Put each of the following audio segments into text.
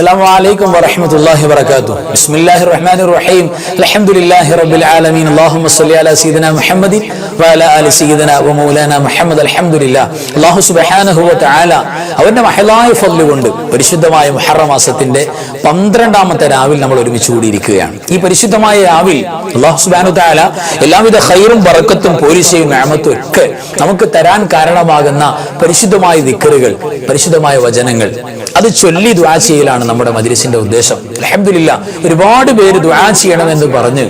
السلام عليكم ورحمة الله وبركاته بسم الله الرحمن الرحيم الحمد لله رب العالمين اللهم صل على سيدنا محمد വാല അലി സീദന മൗലാന മുഹമ്മദ് അലഹമുല്ല അള്ളാഹു സുബഹാനഹുവത്ത് ആല അവന്റെ മഹലായ ഫല്ല് കൊണ്ട് പരിശുദ്ധമായ മുഹറ മാസത്തിന്റെ പന്ത്രണ്ടാമത്തെ രാവിൽ നമ്മൾ ഒരുമിച്ച് കൂടിയിരിക്കുകയാണ്. ഈ പരിശുദ്ധമായ രാവിൽ അള്ളാഹു സുബാനു താല എല്ലാവിധ ഹൈറും വറക്കത്തും പോലീസയും ഞാമത്തും ഒക്കെ നമുക്ക് തരാൻ കാരണമാകുന്ന പരിശുദ്ധമായ ദിക്കറുകൾ പരിശുദ്ധമായ വചനങ്ങൾ. അത് ചൊല്ലി ദ്വാ ചെയ്യലാണ് നമ്മുടെ മദ്രസിന്റെ ഉദ്ദേശം. അലഹമില്ല ഒരുപാട് പേര് ദ്വാ ചെയ്യണമെന്ന് പറഞ്ഞ്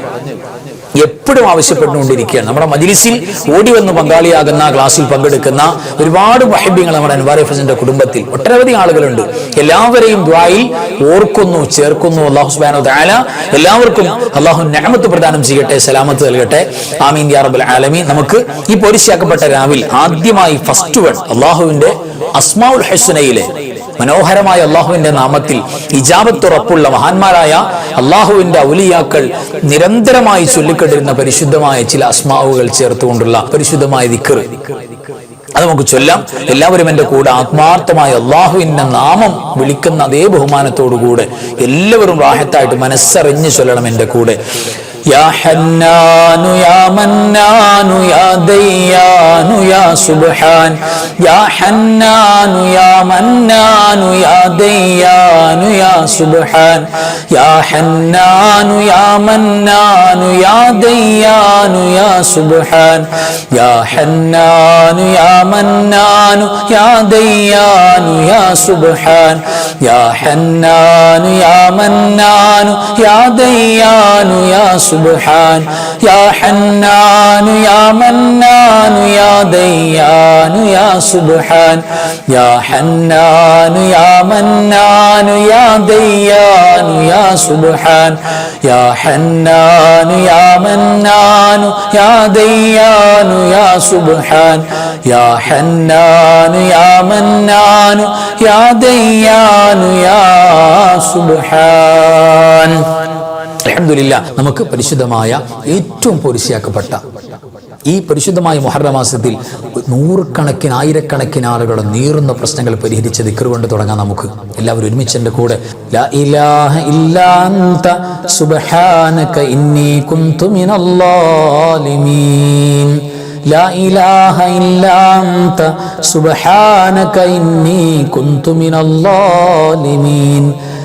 എപ്പോഴും ആവശ്യപ്പെട്ടുകൊണ്ടിരിക്കുകയാണ്. നമ്മുടെ മജിലിസിൽ ഓടി വന്ന് പങ്കാളിയാകുന്ന ക്ലാസ്സിൽ പങ്കെടുക്കുന്ന ഒരുപാട് മഹബ്യങ്ങൾ നമ്മുടെ അൻവാർ എഫസിന്റെ കുടുംബത്തിൽ ഒട്ടനവധി ആളുകളുണ്ട്. എല്ലാവരെയും ദ്വായിൽ ഓർക്കുന്നു ചേർക്കുന്നു അള്ളാഹു സുബാൻ താല എല്ലാവർക്കും അള്ളാഹു ഞാമത്ത് പ്രദാനം ചെയ്യട്ടെ സലാമത്ത് നൽകട്ടെ. ആമീൻ യാ റബ്ബൽ ആലമീൻ. നമുക്ക് ഈ പൊരിശാക്കപ്പെട്ട രാവിൽ ആദ്യമായി ഫസ്റ്റ് വൺ അള്ളാഹുവിന്റെ അസ്മാഉൽ ഹസ്നയിലെ മനോഹരമായ അള്ളാഹുവിന്റെ നാമത്തിൽ ഇജാബത്തുറപ്പുള്ള മഹാന്മാരായ അള്ളാഹുവിന്റെ ഔലിയാക്കൾ നിരന്തരമായി ചൊല്ലിക്കൊണ്ടിരുന്ന പരിശുദ്ധമായ ചില അസ്മാവുകൾ ചേർത്തുകൊണ്ടുള്ള പരിശുദ്ധമായ ദിക്കർ അത് നമുക്ക് ചൊല്ലാം. എല്ലാവരും എന്റെ കൂടെ ആത്മാർത്ഥമായ അള്ളാഹുവിന്റെ നാമം വിളിക്കുന്ന അതേ ബഹുമാനത്തോടുകൂടെ എല്ലാവരും റാഹത്തായിട്ട് മനസ്സറിഞ്ഞ് ചൊല്ലണം എന്റെ കൂടെ. يا حنان يا منان يا ديان يا سبحان. يا حنان يا منان يا ديان يا سبحان. يا حنان يا منان يا ديان يا سبحان. يا حنان يا منان يا ديان يا سبحان. يا حنان يا منان يا ديان يا سبحان يا حنان يا منان يا ديان يا سبحان. يا حنان يا منان يا ديان يا سبحان. يا حنان يا منان يا ديان يا سبحان. يا حنان يا منان يا ديان يا سبحان. അലഹമില്ല നമുക്ക് പരിശുദ്ധമായ ഏറ്റവും പൊരിശയാക്കപ്പെട്ട ഈ പരിശുദ്ധമായ മുഹറ മാസത്തിൽ നൂറുകണക്കിന് ആയിരക്കണക്കിന് ആളുകളുടെ നീറുന്ന പ്രശ്നങ്ങൾ പരിഹരിച്ച ദിക്കർ കൊണ്ട് തുടങ്ങാം നമുക്ക് എല്ലാവരും ഒരുമിച്ച് എൻ്റെ കൂടെ ലാ ഇലാഹ ഇല്ലാ അന്ത സുബ്ഹാനക ഇന്നി കുന്തു മിനല്ലാലിമീൻ لا إله إلا أنت سبحانك إني كنت من الظالمين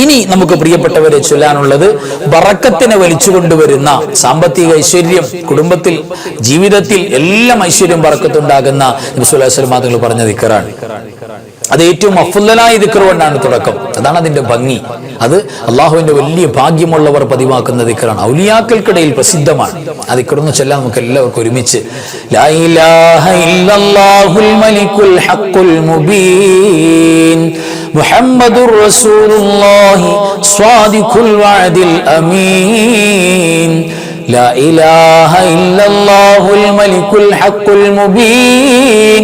ഇനി നമുക്ക് പ്രിയപ്പെട്ടവരെ ചൊല്ലാനുള്ളത് ബറക്കത്തിനെ വലിച്ചു കൊണ്ടുവരുന്ന സാമ്പത്തിക ഐശ്വര്യം കുടുംബത്തിൽ ജീവിതത്തിൽ എല്ലാം ഐശ്വര്യം ബറക്കത്തുണ്ടാകുന്ന വസല്ലം പറഞ്ഞ ദിക്കറാണ് അത് ഏറ്റവും അഫുല്ലലായ ദിക്കർ കൊണ്ടാണ് തുടക്കം അതാണ് അതിന്റെ ഭംഗി അത് അള്ളാഹുവിന്റെ വലിയ ഭാഗ്യമുള്ളവർ പതിവാക്കുന്ന ദിക്കറാണ് ഔലിയാക്കൾക്കിടയിൽ പ്രസിദ്ധമാണ് ആ ദിക്കറൊന്ന് ചൊല്ലാൻ നമുക്ക് എല്ലാവർക്കും ഒരുമിച്ച് ലാ ഇലാഹ ഇല്ലല്ലാഹുൽ മലിക്കുൽ ഹഖുൽ മുബീൻ محمد رسول الله صادق الوعد الأمين لا إله إلا الله الملك الحق المبين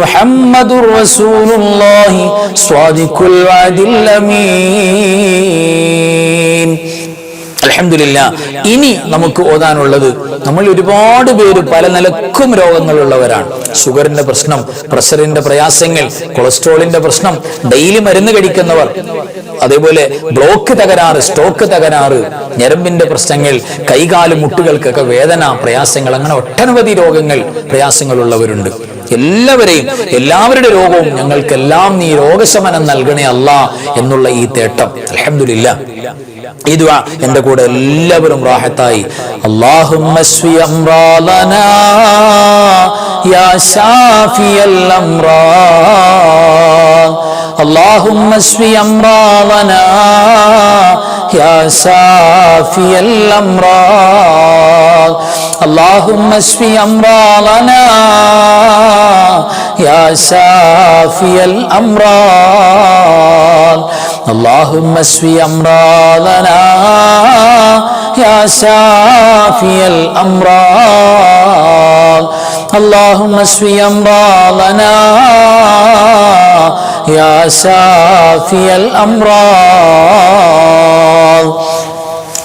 محمد റസൂലുള്ളാഹി സ്വാദിഖുൽ صادق الوعد الأمين ഇനി നമുക്ക് ഓതാനുള്ളത് നമ്മൾ ഒരുപാട് പേര് പല നിലക്കും രോഗങ്ങളുള്ളവരാണ്. ഷുഗറിന്റെ പ്രശ്നം പ്രഷറിന്റെ പ്രയാസങ്ങൾ കൊളസ്ട്രോളിന്റെ പ്രശ്നം ഡെയിലി മരുന്ന് കഴിക്കുന്നവർ അതേപോലെ ബ്ലോക്ക് തകരാറ് സ്റ്റോക്ക് തകരാറ് ഞരമ്പിന്റെ പ്രശ്നങ്ങൾ കൈകാൽ മുട്ടുകൾക്കൊക്കെ വേദന പ്രയാസങ്ങൾ അങ്ങനെ ഒട്ടനവധി രോഗങ്ങൾ പ്രയാസങ്ങളുള്ളവരുണ്ട്. എല്ലാവരെയും എല്ലാവരുടെ രോഗവും ഞങ്ങൾക്കെല്ലാം നീ രോഗശമനം നൽകണേ അല്ല എന്നുള്ള ഈ തേട്ടം അലഹമില്ല ഈ ദുആ എന്റെ കൂടെ എല്ലാവരും റാഹത്തായി اللهم اشفي امراضنا يا شافي الامراض اللهم اشف أمراضنا يا شافي الأمراض اللهم اشف أمراضنا يا شافي الأمراض اللهم اشف أمراضنا يا شافي الأمراض اللهم اشف أمراضنا يا شافي الأمراض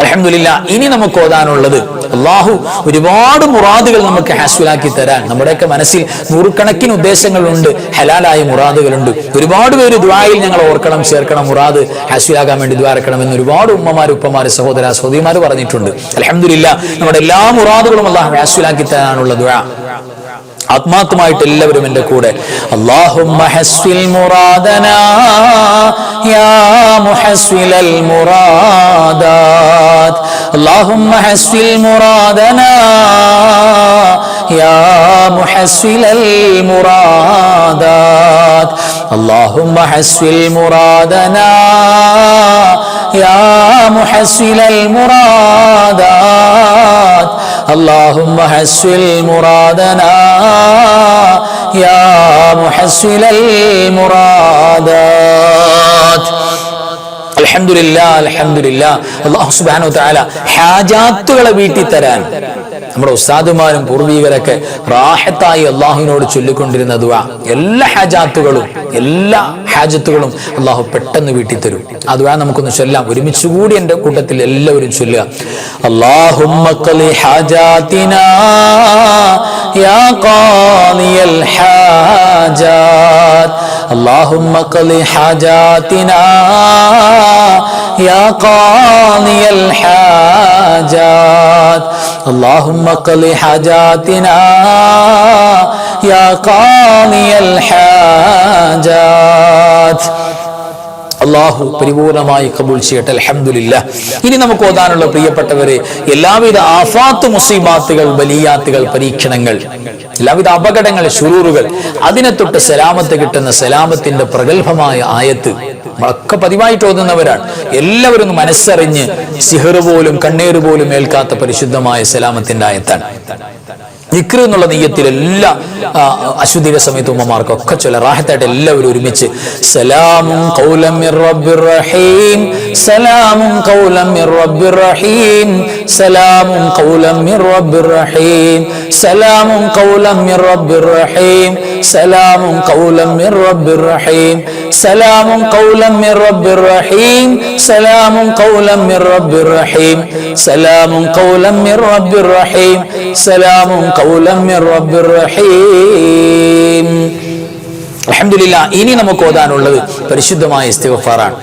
അലഹമില്ല ഇനി നമുക്ക് ഓതാനുള്ളത് അള്ളാഹു ഒരുപാട് മുറാദുകൾ നമുക്ക് ഹാസ്വലാക്കി തരാൻ. നമ്മുടെയൊക്കെ മനസ്സിൽ നൂറുകണക്കിന് ഉദ്ദേശങ്ങളുണ്ട് ഹലാലായ മുറാദുകളുണ്ട്. ഒരുപാട് പേര് ദ്വായിൽ ഞങ്ങൾ ഓർക്കണം ചേർക്കണം മുറാദ് ഹാസ്വലാക്കാൻ വേണ്ടി ദ്വാരക്കണം എന്ന് ഒരുപാട് ഉമ്മമാർ ഉപ്പമാർ സഹോദര സഹോദരിമാർ പറഞ്ഞിട്ടുണ്ട്. അലഹമില്ല നമ്മുടെ എല്ലാ മുറാദുകളും അള്ളാഹു ഹാസ്വലാക്കി തരാനുള്ള ദ്വാ ആത്മാർത്ഥമായിട്ട് എല്ലാവരും എന്റെ കൂടെ. അള്ളാഹുമ്മ يا محسل المرادات. اللهم حسل مرادنا. يا محسل المرادات. اللهم حسل مرادنا. يا محسل المرادات. اللهم حسل مرادنا. يا محسل المرادات. পথ ഹാജാത്തുകളെ വീട്ടി തരാൻ നമ്മുടെ ഉസ്താദുമാരും പൂർവീകരൊക്കെ റാഹത്തായി അള്ളാഹുവിനോട് ചൊല്ലിക്കൊണ്ടിരുന്ന ദുആ. എല്ലാ ഹാജാത്തുകളും എല്ലാ ഹാജത്തുകളും അള്ളാഹു പെട്ടെന്ന് വീട്ടി തരും ആ നമുക്കൊന്ന് ചൊല്ലാം. ഒരുമിച്ച് കൂടി എന്റെ കൂട്ടത്തിൽ എല്ലാവരും ചൊല്ലുക. അല്ലാഹുമ്മ ഖലി يا قاضي الحاجات. اللهم قل حاجاتنا. يا قاضي الحاجات. അള്ളാഹു പരിപൂർണമായി കബൂൽ ചെയ്യട്ടെ അലഹമില്ല ഇനി നമുക്ക് ഓതാനുള്ള പ്രിയപ്പെട്ടവരെ എല്ലാവിധ ആഫാത്ത് മുസീബാത്തുകൾ ബലിയാത്തുകൾ പരീക്ഷണങ്ങൾ എല്ലാവിധ അപകടങ്ങൾ ഷുറൂറുകൾ അതിനെ തൊട്ട് സലാമത്ത് കിട്ടുന്ന സലാമത്തിന്റെ പ്രഗത്ഭമായ ആയത്ത് നമ്മളൊക്കെ പതിവായിട്ട് ഓതുന്നവരാണ്. എല്ലാവരും മനസ്സറിഞ്ഞ് സിഹർ പോലും കണ്ണീർ പോലും ഏൽക്കാത്ത പരിശുദ്ധമായ സലാമത്തിന്റെ ആയത്താണ്. നിക്ര എന്നുള്ള നെയ്യത്തിൽ എല്ലാ അശുദ്ധിയുടെ സമയത്ത് ഉമ്മമാർക്കൊക്കെ ചൊല്ല റാഹത്തായിട്ട് എല്ലാവരും ഒരുമിച്ച് സലാമും ഖൗലം മിർ റബ്ബിർ റഹീം സലാമും ഖൗലം മിർ റബ്ബിർ റഹീം സലാമും ഖൗലം മിർ റബ്ബിർ റഹീം സലാമും ഖൗലം മിർ റബ്ബിർ റഹീം സലാമും ഖൗലം മിർ റബ്ബിർ റഹീം സലാമും ഖൗലം മിർ റബ്ബിർ റഹീം സലാമും ഖൗലം മിർ റബ്ബിർ റഹീം സലാമും ഖൗലം മിർ റബ്ബിർ റഹീം സലാമും قولا من رب الرحيم അലഹമില്ല ഇനി നമുക്ക് ഓതാനുള്ളത് പരിശുദ്ധമായ ഇസ്തിഗഫാറാണ്.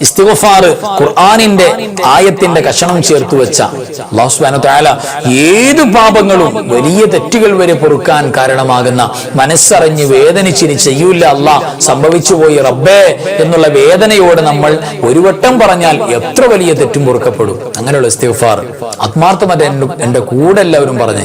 ഇസ്തിഗ്ഫാർ ഖുർആാനിന്റെ ആയത്തിന്റെ കഷണം ചേർത്ത് വെച്ച. തആല ഏത് പാപങ്ങളും വലിയ തെറ്റുകൾ വരെ പൊറുക്കാൻ കാരണമാകുന്ന മനസ്സറിഞ്ഞ് വേദനിച്ചിനി ചെയ്യൂല അല്ല സംഭവിച്ചു പോയി റബ്ബേ എന്നുള്ള വേദനയോടെ നമ്മൾ ഒരു വട്ടം പറഞ്ഞാൽ എത്ര വലിയ തെറ്റും പൊറുക്കപ്പെടും. അങ്ങനെയുള്ള ഇസ്തിഗ്ഫാർ. ആത്മാർത്ഥമായിട്ട് എന്റെ കൂടെ എല്ലാവരും പറഞ്ഞേ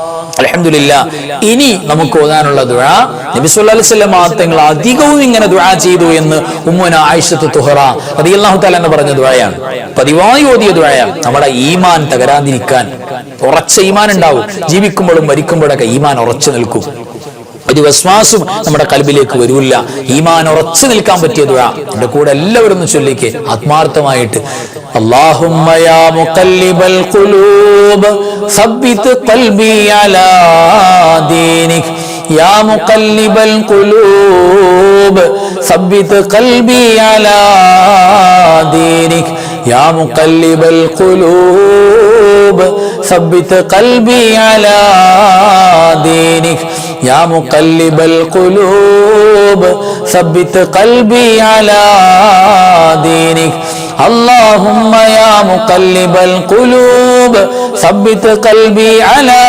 അലഹമില്ല ഇനി നമുക്ക് ഓതാനുള്ള ദുആ. നബി സല്ലല്ലാഹു അലൈഹി തങ്ങൾ അധികവും ഇങ്ങനെ ദുഴ ചെയ്തു എന്ന് ഉമ്മുന ആയിഷത്ത് തുഹറ റളിയല്ലാഹു താല എന്ന് പറഞ്ഞ ദുഴയാണ് പതിവായി ഓതിയ ദുഴയാണ് നമ്മുടെ ഈമാൻ തകരാതിരിക്കാൻ ഉറച്ച ഈമാൻ ഉണ്ടാവും ജീവിക്കുമ്പോഴും മരിക്കുമ്പോഴൊക്കെ ഈമാൻ ഉറച്ചു നിൽക്കും. ഒരു വിശ്വാസം നമ്മുടെ കൽബിലേക്ക് വരില്ല. ഈമാൻ ഉറച്ചു നിൽക്കാൻ പറ്റിയ ദുആ. എന്റെ കൂടെ എല്ലാവരും ഒന്ന് ചൊല്ലിക്ക്. ആത്മാർത്ഥമായിട്ട് اللهم يا مقلب القلوب ثبت قلبي على دينك. يا مقلب القلوب ثبت قلبي على دينك. يا مقلب القلوب ثبت قلبي على دينك. يا مقلب القلوب ثبت قلبي على دينك. اللهم يا مقلب القلوب ثبت قلبي على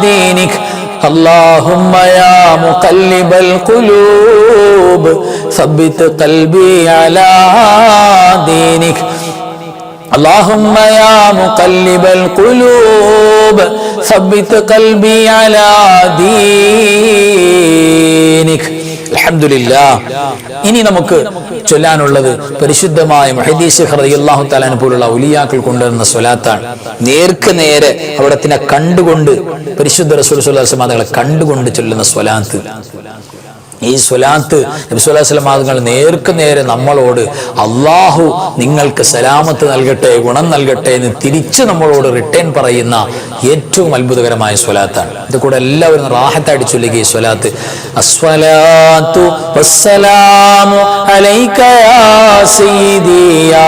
دينك اللهم يا مقلب القلوب ثبت قلبي على دينك اللهم يا مقلب القلوب ثبت قلبي على دينك ഇനി നമുക്ക് ചൊല്ലാനുള്ളത് പരിശുദ്ധമായ മഹദീസ് ഹറിയല്ലാഹു താലാൻ പോലുള്ള ഉലിയാക്കൾ കൊണ്ടുവരുന്ന സ്വലാത്താണ്. നേർക്ക് നേരെ അവിടത്തിനെ കണ്ടുകൊണ്ട് പരിശുദ്ധ റസൂൽ സുല്ലാസ്മാതകളെ കണ്ടുകൊണ്ട് ചൊല്ലുന്ന സ്വലാത്ത്. ഈ സ്വലാത്ത് നബിസ്വല്ലാസ്ലമാങ്ങൾ നേർക്ക് നേരെ നമ്മളോട് അള്ളാഹു നിങ്ങൾക്ക് സലാമത്ത് നൽകട്ടെ ഗുണം നൽകട്ടെ എന്ന് തിരിച്ച് നമ്മളോട് റിട്ടേൺ പറയുന്ന ഏറ്റവും അത്ഭുതകരമായ സ്വലാത്താണ്. ഇത് കൂടെ എല്ലാവരും റാഹത്തായിട്ട് ചൊല്ലുക ഈ സ്വലാത്ത്. അലൈക യാ സയ്യിദി യാ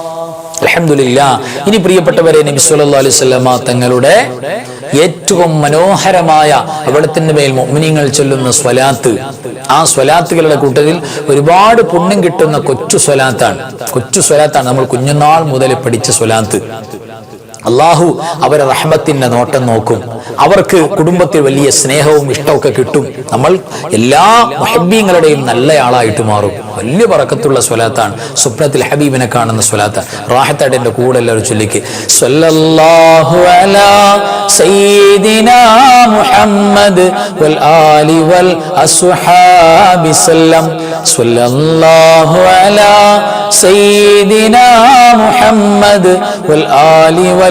അലഹമില്ല ഇനി പ്രിയപ്പെട്ടവരെ നബി സല്ലല്ലാഹു അലൈഹി തങ്ങളുടെ ഏറ്റവും മനോഹരമായ അവിടത്തിന്റെ മേൽ മുഅ്മിനീങ്ങൾ ചൊല്ലുന്ന സ്വലാത്ത് ആ സ്വലാത്തുകളുടെ കൂട്ടത്തിൽ ഒരുപാട് പുണ്യം കിട്ടുന്ന കൊച്ചു സ്വലാത്താണ്. കൊച്ചു സ്വലാത്താണ്. നമ്മൾ കുഞ്ഞുനാൾ മുതൽ പഠിച്ച സ്വലാത്ത്. അള്ളാഹു അവരെ റഹ്മത്തിന്റെ നോട്ടം നോക്കും. അവർക്ക് കുടുംബത്തിൽ വലിയ സ്നേഹവും ഇഷ്ടമൊക്കെ കിട്ടും. നമ്മൾ എല്ലാ മഹബീങ്ങളുടെയും നല്ല ആളായിട്ട് മാറും. വലിയ പറക്കത്തുള്ള സ്വലാത്താണ്. സ്വപ്നത്തിൽ ഹബീബിനെ കാണുന്ന സ്വലാത്ത റാഹത്തായിട്ട് കൂടെ എല്ലാവരും ചൊല്ലിക്ക്. അലാ സയ്യിദിനാ മുഹമ്മദ് വൽ ആലി വൽ അസ്ഹാബി അലാ സയ്യിദിനാ മുഹമ്മദ് വൽ ആലി വൽ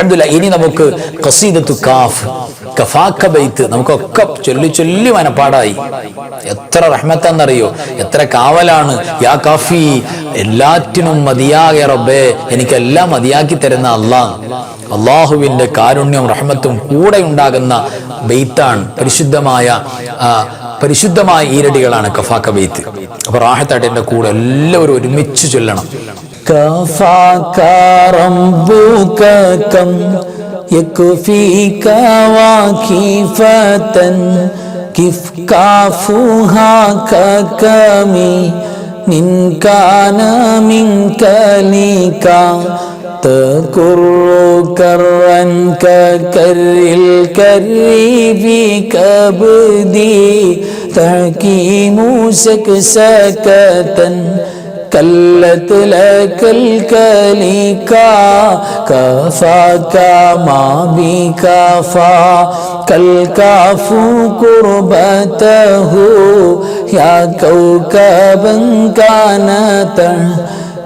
അലഹമില്ല ഇനി നമുക്ക് കസീദത്തു കാഫ് കഫാക്ക ബൈത്ത് നമുക്കൊക്കെ ചൊല്ലി ചൊല്ലി മനപ്പാടായി. എത്ര റഹ്മത്താന്നറിയോ? എത്ര കാവലാണ്. യാ കാഫി എല്ലാറ്റിനും മതിയാകെ റബ്ബേ എനിക്കെല്ലാം മതിയാക്കി തരുന്ന അള്ളാഹ് അള്ളാഹുവിന്റെ കാരുണ്യം റഹ്മത്തും കൂടെ ഉണ്ടാകുന്ന ബെയ്ത്താണ് പരിശുദ്ധമായ പരിശുദ്ധമായ ഈരടികളാണ് കഫാക്ക ബെയ്ത്ത് അപ്പൊ റാഹത്തായിട്ട് എന്റെ കൂടെ എല്ലാവരും ഒരുമിച്ച് ചൊല്ലണം. كفاك ربك كم يكفيك واكفة كيف كافوها ككمي من كان منك لك تكر كرا ككر الكر في كبدي کلت لکل کلی کا، کفا کا مامی بھی کافا کل کافو قربت ہو یا کوکبن کا نتر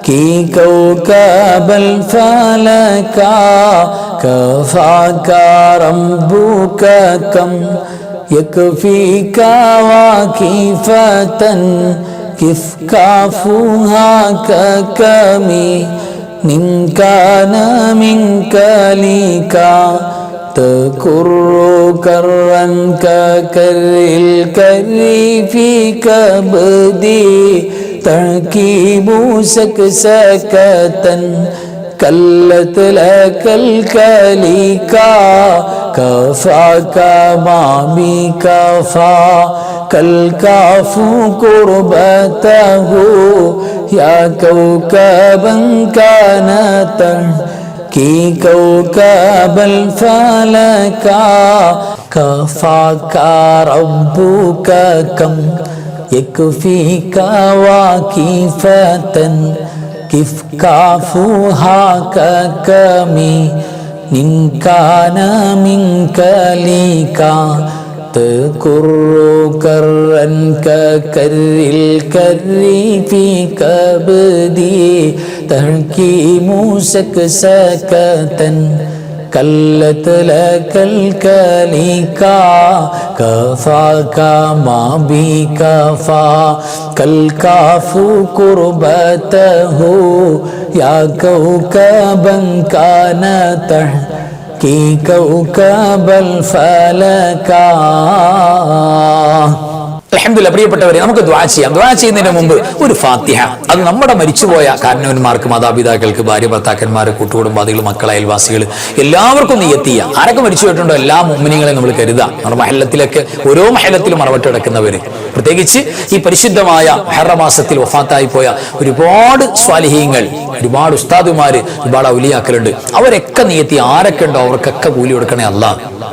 کی کو کوکب الفلکا کفا کا رمبو کا کم یکفی کا واقی فتن كيف كافوها ككمي من كان منك ليكا تكر كرا ككر الكر في كبدي تركيب سكسكة كلت لك الكليكا كفاك ما بكفا كالكاف كربته يا كوكبا كان تركي كوكب الفلكا كفاك ربك كم يكفيك واكفة إفكافوها ككمي إن كان منك ليكا تكر كرا ككر الكر في كبدي تركي موسك سكتا كلت لك الكليكا كفاك ما بكفا كالكاف كربته يا كوكبا كان تحت كي كوكب الفلكا അലഹമില്ല പ്രിയപ്പെട്ടവരെ നമുക്ക് ദ്വാ ചെയ്യാം. ദ്വാ ചെയ്യുന്നതിന് മുമ്പ് ഒരു ഫാത്തിഹ. അത് നമ്മുടെ മരിച്ചുപോയ കാരണവന്മാർക്ക് മാതാപിതാക്കൾക്ക് ഭാര്യ ഭർത്താക്കന്മാർ കൂട്ടുകുടുംബാദികൾ മക്കൾ അയൽവാസികൾ എല്ലാവർക്കും നീയത്തിയ ആരൊക്കെ മരിച്ചു പോയിട്ടുണ്ടോ? എല്ലാ മുമ്മിനികളെയും നമ്മൾ കരുതാം. നമ്മുടെ മഹലത്തിലൊക്കെ ഓരോ മഹലത്തിലും മറവട്ട് കിടക്കുന്നവര്. പ്രത്യേകിച്ച് ഈ പരിശുദ്ധമായ ഹെറമാസത്തിൽ വഫാത്തായി പോയ ഒരുപാട് സ്വാലിഹീങ്ങൾ ഒരുപാട് ഉസ്താദുമാര് ഒരുപാട് ഔലിയാക്കലുണ്ട് അവരൊക്കെ നീയെത്തി ആരൊക്കെ ഉണ്ടോ? അവർക്കൊക്കെ കൂലി കൊടുക്കണേ അല്ല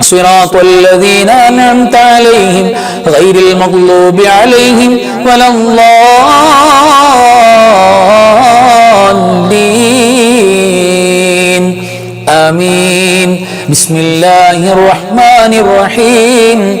صراط الذين أنعمت عليهم غير المغلوب عليهم ولا الضالين. آمين. بسم الله الرحمن الرحيم.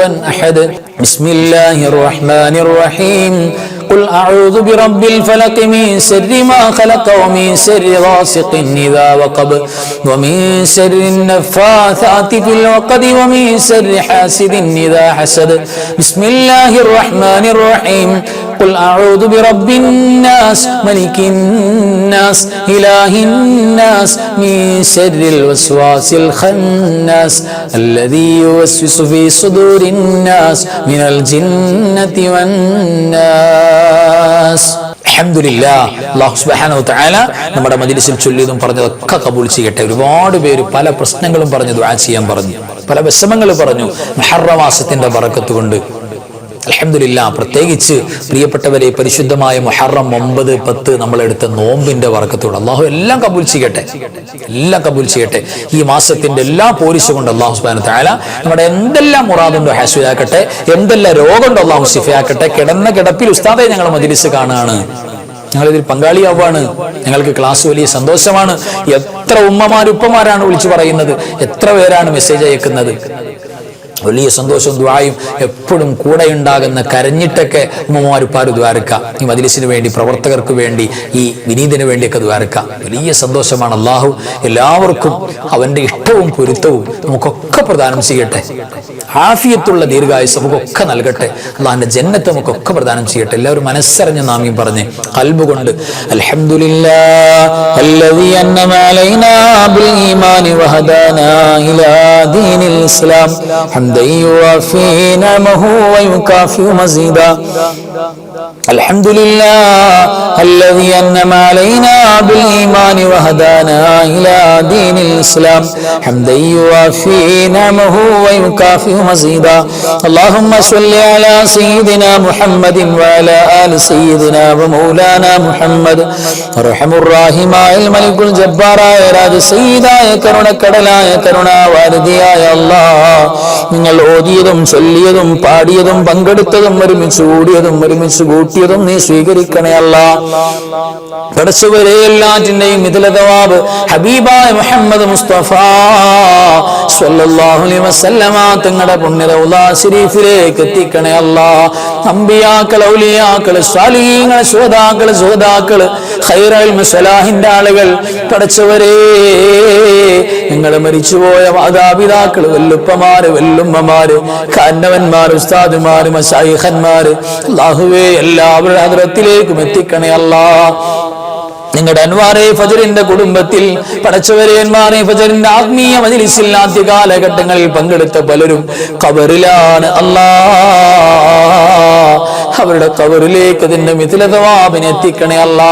أحد بسم الله الرحمن الرحيم. قل أعوذ برب الفلق من شر ما خلق ومن شر غاسق إذا وقب ومن شر النفاثات في العقد ومن شر حاسد إذا حسد. بسم الله الرحمن الرحيم. قل أعوذ برب الناس ملك الناس إله الناس من شر الوسواس الخناس الذي يوسوس في صدور الناس من الجنة والناس അൽഹംദുലില്ലാ അല്ലാഹു സുബ്ഹാനഹു തആല നമ്മുടെ മജ്ലിസിൽ ചൊല്ലിയതും പറഞ്ഞതൊക്കെ കബൂൽ ചെയ്യട്ടെ ഒരുപാട് പേര് പല പ്രശ്നങ്ങളും പറഞ്ഞു ദുആ ചെയ്യാൻ പറഞ്ഞു പല വിഷമങ്ങൾ പറഞ്ഞു മുഹറമാസത്തിന്റെ ബറക്കത്ത് കൊണ്ട് അലഹമില്ല പ്രത്യേകിച്ച് പ്രിയപ്പെട്ടവരെ പരിശുദ്ധമായ മുഹറം ഒമ്പത് പത്ത് നമ്മളെടുത്ത നോമ്പിന്റെ വർക്കത്തോട് അള്ളാഹു എല്ലാം കബൂൽ ചെയ്യട്ടെ. എല്ലാം കബൂൽ ചെയ്യട്ടെ. ഈ മാസത്തിന്റെ എല്ലാ പോലീസ് കൊണ്ട് അള്ളാഹു സുബാന നമ്മുടെ എന്തെല്ലാം മുറാദുണ്ടോ ഹാസുയാക്കട്ടെ എന്തെല്ലാം രോഗമുണ്ടോ അള്ളാഹു സിഫയാക്കട്ടെ കിടന്ന കിടപ്പിൽ ഉസ്താദെ ഞങ്ങൾ മജിലിസ് കാണുകയാണ് ഞങ്ങളിതിൽ പങ്കാളിയാവാണ് ഞങ്ങൾക്ക് ക്ലാസ് വലിയ സന്തോഷമാണ്. എത്ര ഉമ്മമാരുപ്പമാരാണ് വിളിച്ചു പറയുന്നത്. എത്ര പേരാണ് മെസ്സേജ് അയക്കുന്നത്. വലിയ സന്തോഷവും ദ്വായും എപ്പോഴും കൂടെ ഉണ്ടാകുന്ന കരഞ്ഞിട്ടൊക്കെ ഉമ്മമാരുപ്പാർ ദ്വാരക്ക ഈ മദിലിസിന് വേണ്ടി പ്രവർത്തകർക്ക് വേണ്ടി ഈ വിനീതിന് വേണ്ടിയൊക്കെ ദ്വാരക്ക വലിയ സന്തോഷമാണ് അള്ളാഹു എല്ലാവർക്കും അവന്റെ ഇഷ്ടവും പൊരുത്തവും നമുക്കൊക്കെ പ്രദാനം ചെയ്യട്ടെ. ആഫിയത്തുള്ള ദീർഘായുസ് നമുക്കൊക്കെ നൽകട്ടെ. അള്ളാഹിന്റെ ജന്നത്തെ നമുക്കൊക്കെ പ്രദാനം ചെയ്യട്ടെ. എല്ലാവരും മനസ്സറിഞ്ഞ് നാമിയും പറഞ്ഞ് കൽബ് കൊണ്ട് അന്നമ ഇസ്ലാം. حمدا يوافي نعمه ويكافئ مزيدا الحمد لله الذي أنما علينا بالإيمان وهدانا إلى دين الإسلام حمدا يوافي نعمه ويكافي مزيدا اللهم صل على سيدنا محمد وعلى آل سيدنا ومولانا محمد أرحم الراحماയ الملك الجبار يا راج سيدا يا كرونا كدلا يا الجبارായ രാജസയ്യിദായ يا الله من الأوديدم صليدم باديدم بنغدتدم പങ്കെടുത്തതും ഒരുമിച്ച് കൂടിയതും ഒരുമിച്ച് കൂട്ടിയതും നീ സ്വീകരിക്കണേ അല്ല. പഠിച്ചവരെ എല്ലാറ്റിന്റെയും മിഥിലതവാബ് ഹബീബായ മുഹമ്മദ് മുസ്തഫ വസല്ലമ തങ്ങളുടെ പുണ്യ റൗള ശരീഫിലേക്ക് എത്തിക്കണേ അല്ല. അമ്പിയാക്കൾ ഔലിയാക്കൾ സ്വാലിഹീങ്ങൾ ശ്രോതാക്കൾ ശോതാക്കൾ സലാഹിന്റെ ആളുകൾ പടച്ചവരേ നിങ്ങൾ മരിച്ചുപോയ മാതാപിതാക്കൾ വല്ലുപ്പമാര് വല്ലുമ്മമാര് കാന്നവന്മാർ ഉസ്താദുമാര് മസായിഖന്മാര് അള്ളാഹുവേ എല്ലാവരുടെ ഹദ്രത്തിലേക്കും എത്തിക്കണേ അല്ലാ. നിങ്ങളുടെ അൻവാറെ ഫജറിന്റെ കുടുംബത്തിൽ പടച്ചവരെ അൻവാറെ ഫജറിന്റെ ആത്മീയ മജിലിസിൽ ആദ്യ കാലഘട്ടങ്ങളിൽ പങ്കെടുത്ത പലരും കബറിലാണ് അല്ലാ. അവരുടെ കബറിലേക്ക് അതിന്റെ മിഥിലതവാബിനെ എത്തിക്കണേ അല്ല.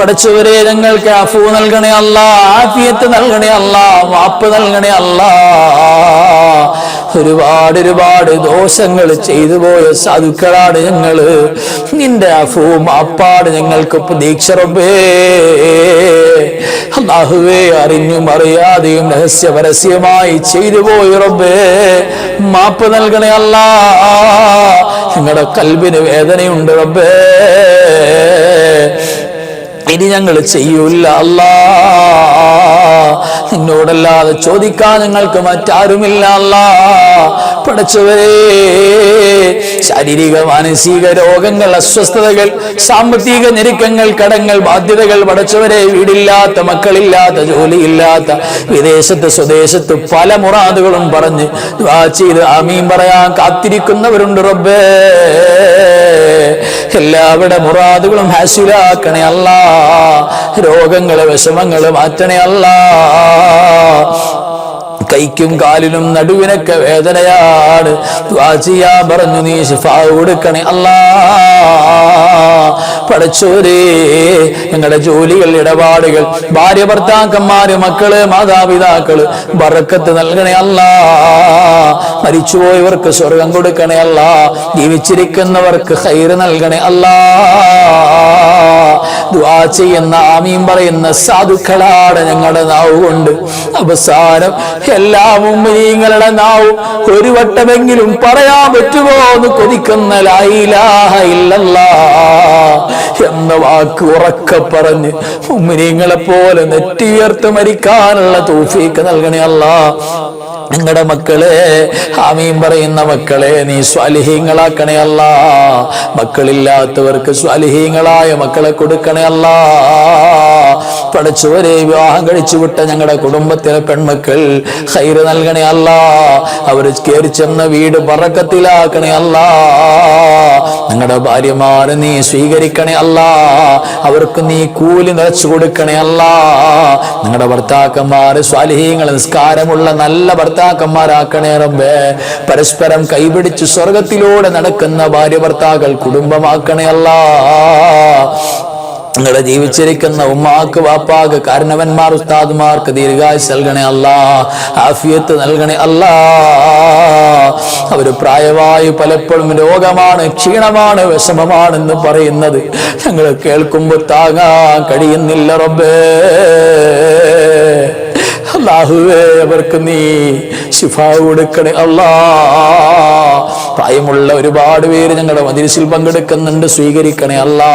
പഠിച്ചവരെ ഞങ്ങൾക്ക് അഫു നൽകണേ അല്ല. ആഫിയത്ത് നൽകണേ അല്ല. വാപ്പ് നൽകണേ അല്ല. ഒരുപാട് ഒരുപാട് ദോഷങ്ങൾ ചെയ്തു പോയ സാധുക്കളാണ് ഞങ്ങൾ. നിന്റെ അഫുവും അപ്പാട് ഞങ്ങൾക്ക് പ്രതീക്ഷ റബ്ബേ അള്ളാഹുവേ അറിഞ്ഞും അറിയാതെയും രഹസ്യ പരസ്യമായി ചെയ്തു പോയി റബ്ബേ. മാപ്പ് നൽകണേ അല്ല. നിങ്ങളുടെ കൽബിന് വേദനയുണ്ട് റബ്ബേ. ഇനി ഞങ്ങൾ ചെയ്യൂല അല്ലാ. നിന്നോടല്ലാതെ ചോദിക്കാൻ നിങ്ങൾക്ക് മറ്റാരുമില്ല പഠിച്ചവരെ ശാരീരിക മാനസിക രോഗങ്ങൾ അസ്വസ്ഥതകൾ സാമ്പത്തിക ഞെരുക്കങ്ങൾ കടങ്ങൾ ബാധ്യതകൾ പടച്ചവരെ വീടില്ലാത്ത മക്കളില്ലാത്ത ജോലിയില്ലാത്ത വിദേശത്ത് സ്വദേശത്ത് പല മുറാദുകളും പറഞ്ഞ് ചെയ്ത് ആമീൻ പറയാൻ കാത്തിരിക്കുന്നവരുണ്ട് റബ്ബേ. എല്ലാവരുടെ മുറാദുകളും ഹാസിലാക്കണേ അല്ല. രോഗങ്ങളെ വിഷമങ്ങൾ മാറ്റണേ അല്ല. കൈക്കും കാലിനും നടുവിനൊക്കെ വേദനയാണ്. പറഞ്ഞു നീ ശിഫാ കൊടുക്കണേ അല്ലാ. പടച്ചോരേ ഞങ്ങളുടെ ജോലികൾ ഇടപാടുകൾ ഭാര്യ ഭർത്താക്കന്മാര് മക്കൾ മാതാപിതാക്കൾ ബറക്കത്ത് നൽകണേ അല്ല. മരിച്ചുപോയവർക്ക് സ്വർഗം കൊടുക്കണേ അല്ല. ജീവിച്ചിരിക്കുന്നവർക്ക് ഹൈറ് നൽകണേ അല്ല. ദുആ ചെയ്യുന്ന ആമീൻ പറയുന്ന സാധുക്കളാണ് ഞങ്ങളുടെ നാവുകൊണ്ട്. അവസാനം എല്ലാ മുമ്പിനീങ്ങളുടെ നാവും ഒരു വട്ടമെങ്കിലും പറയാൻ പറ്റുമോ എന്ന് കൊതിക്കുന്ന എന്ന വാക്ക് ഉറക്കെ പറഞ്ഞ് ഉമ്മിനീങ്ങളെ പോലെ നെറ്റിയർത്ത് മരിക്കാനുള്ള തൂഫീക്ക് നൽകണേ അല്ല. നിങ്ങളുടെ മക്കളെ ഹാമീം പറയുന്ന മക്കളെ നീ സ്വാലിഹീങ്ങളാക്കണേ അല്ല. മക്കളില്ലാത്തവർക്ക് സ്വാലിഹീങ്ങളായ മക്കളെ കൊടുക്കണേ അല്ല. പഠിച്ചവരെ വിവാഹം കഴിച്ചു വിട്ട ഞങ്ങളുടെ കുടുംബത്തിലെ പെൺമക്കൾ ഹൈറ് നൽകണേ അല്ല. അവർ കയറി ചെന്ന വീട് പറക്കത്തിലാക്കണേ അല്ല. നിങ്ങളുടെ ഭാര്യമാരെ നീ സ്വീകരിക്കണേ അല്ല. അവർക്ക് നീ കൂലി നിറച്ചു കൊടുക്കണേ അല്ല. നിങ്ങളുടെ ഭർത്താക്കന്മാർ സ്വാലിഹീങ്ങൾ നിസ്കാരമുള്ള നല്ല ഭർത്താക്കന്മാരാക്കണേ റബ്ബേ. പരസ്പരം കൈപിടിച്ച് സ്വർഗത്തിലൂടെ നടക്കുന്ന ഭാര്യ ഭർത്താക്കൾ കുടുംബമാക്കണേ അല്ല. നിങ്ങളുടെ ജീവിച്ചിരിക്കുന്ന ഉമ്മാക്ക് വാപ്പാക്ക് കാരണവന്മാർ ഉസ്താദുമാർക്ക് ദീർഘായുസ് നൽകണേ അല്ല ആഫിയത്ത് നൽകണേ അല്ല. അവർ പ്രായവായു പലപ്പോഴും രോഗമാണ് ക്ഷീണമാണ് വിഷമമാണെന്ന് പറയുന്നത്. ഞങ്ങൾ കേൾക്കുമ്പോൾ താങ്ങാൻ കഴിയുന്നില്ല റബ്ബേ. അള്ളാഹുവേ അവർക്ക് നീ ശിഫാ കൊടുക്കണേ. അള്ളാ പ്രായമുള്ള ഒരുപാട് പേര് ഞങ്ങളുടെ മതിരിസിൽ പങ്കെടുക്കുന്നുണ്ട്. സ്വീകരിക്കണേ. അല്ലാ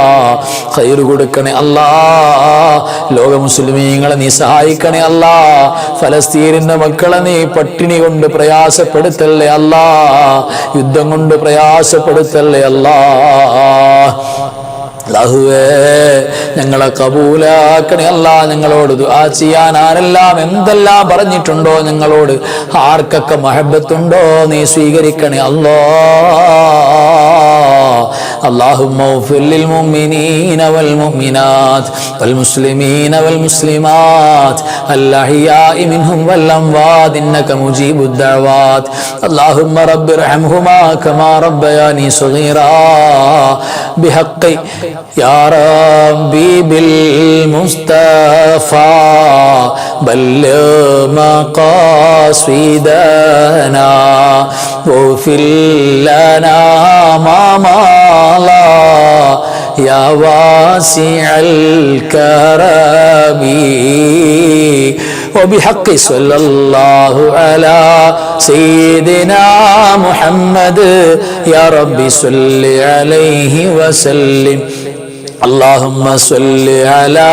കയറ് കൊടുക്കണേ. അല്ലാ ലോക മുസ്ലിമീങ്ങളെ നീ സഹായിക്കണേ. അല്ലാ ഫലസ്തീനിന്റെ മക്കളെ നീ പട്ടിണി കൊണ്ട് പ്രയാസപ്പെടുത്തല്ലേ. അല്ലാ യുദ്ധം കൊണ്ട് പ്രയാസപ്പെടുത്തല്ലേ. അല്ലാ അല്ലാഹുവേ ഞങ്ങളെ കബൂലാക്കണേ. അല്ല ഞങ്ങളോട് ആ ചെയ്യാൻ ആരെല്ലാം എന്തെല്ലാം പറഞ്ഞിട്ടുണ്ടോ ഞങ്ങളോട്? ആർക്കൊക്കെ മഹബത്തുണ്ടോ നീ സ്വീകരിക്കണേ? അല്ലോ. اللهم اغفر للمؤمنين والمؤمنات والمسلمين والمسلمات الأحياء منهم والأموات إنك مجيب الدعوات اللهم رب ارحمهما كما ربياني صغيرا بحق يا ربي بالمصطفى بلغ مقاصدنا واغفر لنا ما مضى يا واسع الكرم. وبحق صلى الله على سيدنا محمد يا رب صل عليه وسلم. اللهم صل على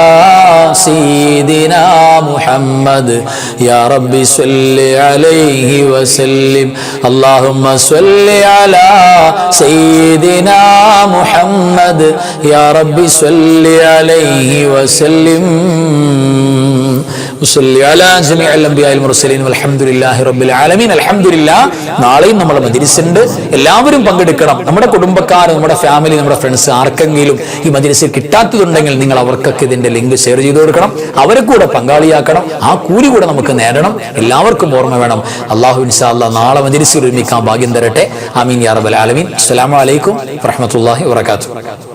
سيدنا محمد يا رب صل عليه وسلم اللهم صل على سيدنا محمد يا رب صل عليه وسلم നാളെയും നമ്മൾ മജിലിസുണ്ട്. എല്ലാവരും പങ്കെടുക്കണം. നമ്മുടെ കുടുംബക്കാർ നമ്മുടെ ഫാമിലി നമ്മുടെ ഫ്രണ്ട്സ് ആർക്കെങ്കിലും ഈ മജിലിസിൽ കിട്ടാത്തതുണ്ടെങ്കിൽ നിങ്ങൾ അവർക്കൊക്കെ ഇതിന്റെ ലിങ്ക് ഷെയർ ചെയ്ത് കൊടുക്കണം. അവരെ കൂടെ പങ്കാളിയാക്കണം. ആ കൂലി കൂടെ നമുക്ക് നേടണം. എല്ലാവർക്കും ഓർമ്മ വേണം. അള്ളാഹു ഇൻഷാല്ല നാളെ മജിലിസിൽ ഒരുമിക്കാൻ ഭാഗ്യം തരട്ടെ. അമീൻ യാ റബ്ബൽ ആലമീൻ. അസ്സലാമു അലൈക്കും വറഹ്മത്തുള്ളാഹി വബറകാതുഹു.